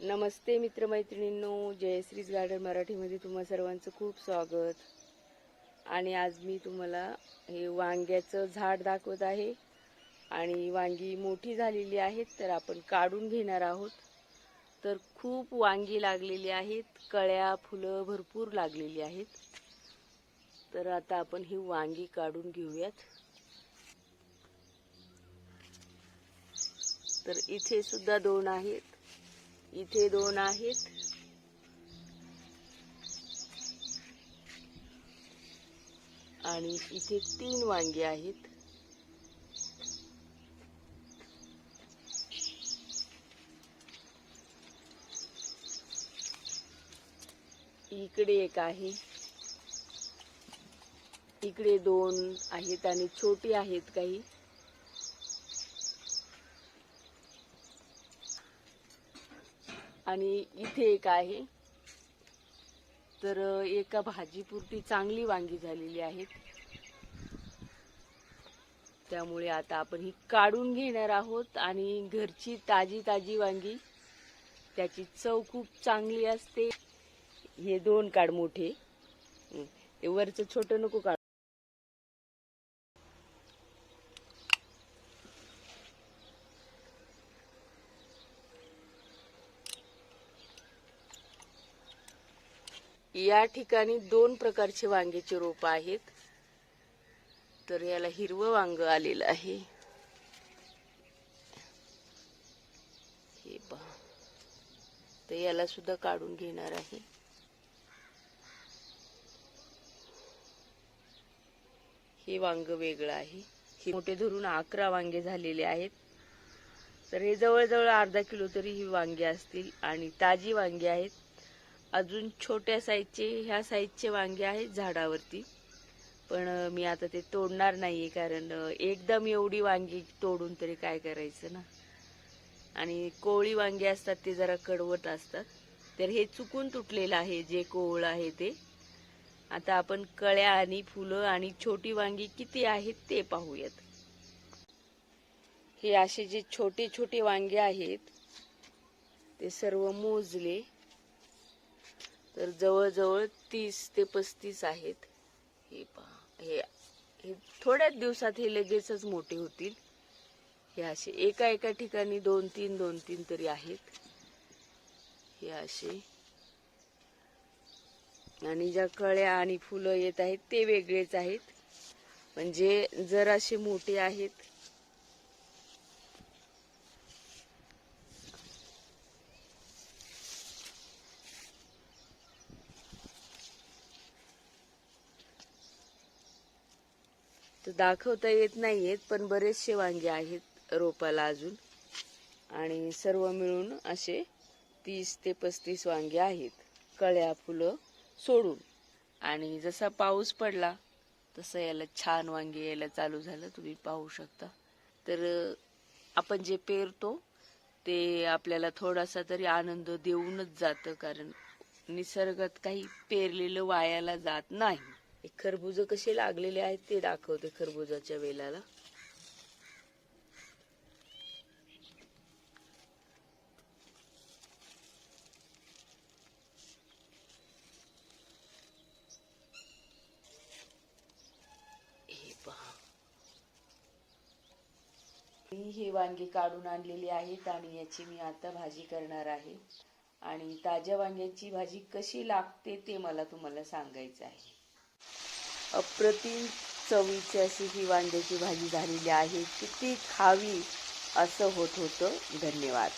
नमस्ते मित्रमैत्रिणींनो जयश्रीज garden मराठीमध्ये तुम्हा सर्वांचं खूप स्वागत. आणि आज मी तुम्हाला हे वांग्याचं झाड दाखवत आहे. आणि वांगी मोठी झालेली आहेत तर आपण काढून घेणार आहोत. तर खूप वांगी लागलेली आहेत कळ्या फुलं भरपूर लागलेली आहेत. तर आता आपण ही वांगी काढून घेऊयात. तर इथे सुद्धा दोन आहेत. इथे दोन आहेत. आणि इथे तीन वांगे आहेत. इकडे एक आहे. इकडे दोन आहेत आणि छोटी आहेत काही. आणि इथे एक आहे. तर एका भाजीपुरती चांगली वांगी झालेली आहेत. त्यामुळे आता आपण ही काढून घेणार आहोत आणि घरची ताजी ताजी वांगी त्याची चव खूप चांगली असते. हे दोन काढ मोठे. ते वरचं छोटं नको काढ. या ठिकाणी दोन प्रकारचे वांग्याचे रोप आहेत. तर याला हिरवं वांग आलेलं आहे. हे पहा. तर याला सुद्धा काढून घेणार आहे. हे वांग वेगळं आहे. हे मोठे धरून अकरा वांगे झालेले आहेत. तर हे जवळजवळ अर्धा किलो तरी ही वांगे असतील आणि ताजी वांगे आहेत. अजून छोट्या साईजचे ह्या साईजचे वांगे आहेत झाडावरती. पण मी आता ते तोडणार नाही आहे कारण एकदम एवढी वांगी तोडून तरी काय करायचं ना? आणि कोवळी वांगी असतात ते जरा कडवट असतात. तर हे चुकून तुटलेलं आहे जे कोवळ आहे ते. आता आपण कळ्या आणि फुलं आणि छोटी वांगी किती आहेत ते पाहूयात. हे असे जे छोटे छोटे वांगे आहेत ते सर्व मोजले. तर जवळजवळ तीस ते पस्तीस आहेत. हे पहा हे हे थोड्याच दिवसात हे लगेचच मोठे होतील. हे असे एका एका ठिकाणी दोन तीन दोन तीन तरी आहेत. हे असे. आणि ज्या कळ्या आणि फुलं येत आहेत ते वेगळेच आहेत. म्हणजे जर असे मोठे आहेत तर दाखवता येत नाही आहेत पण बरेचसे वांगे आहेत रोपाला अजून. आणि सर्व मिळून असे तीस ते पस्तीस वांगे आहेत कळ्या फुलं सोडून. आणि जसा पाऊस पडला तसं याला छान वांगे यायला चालू झालं तुम्ही पाहू शकता. तर आपण जे पेरतो ते आपल्याला थोडासा तरी आनंद देऊनच जातं कारण निसर्गात काही पेरलेलं वायाला जात नाही. खरबुज कसे लागलेले आहेत ते दाखवते खरबुजाच्या वेलाला. हे पहा. मी हे वांगी काढून आणलेली आहेत आणि याची मी आता भाजी करणार आहे. आणि ताज्या वांग्याची भाजी कशी लागते ते मला तुम्हाला सांगायचं आहे. अप्रतिम चवीची अशी ही वांग्याची भाजी झालेली आहे. किती खावी असं होत होतं. धन्यवाद.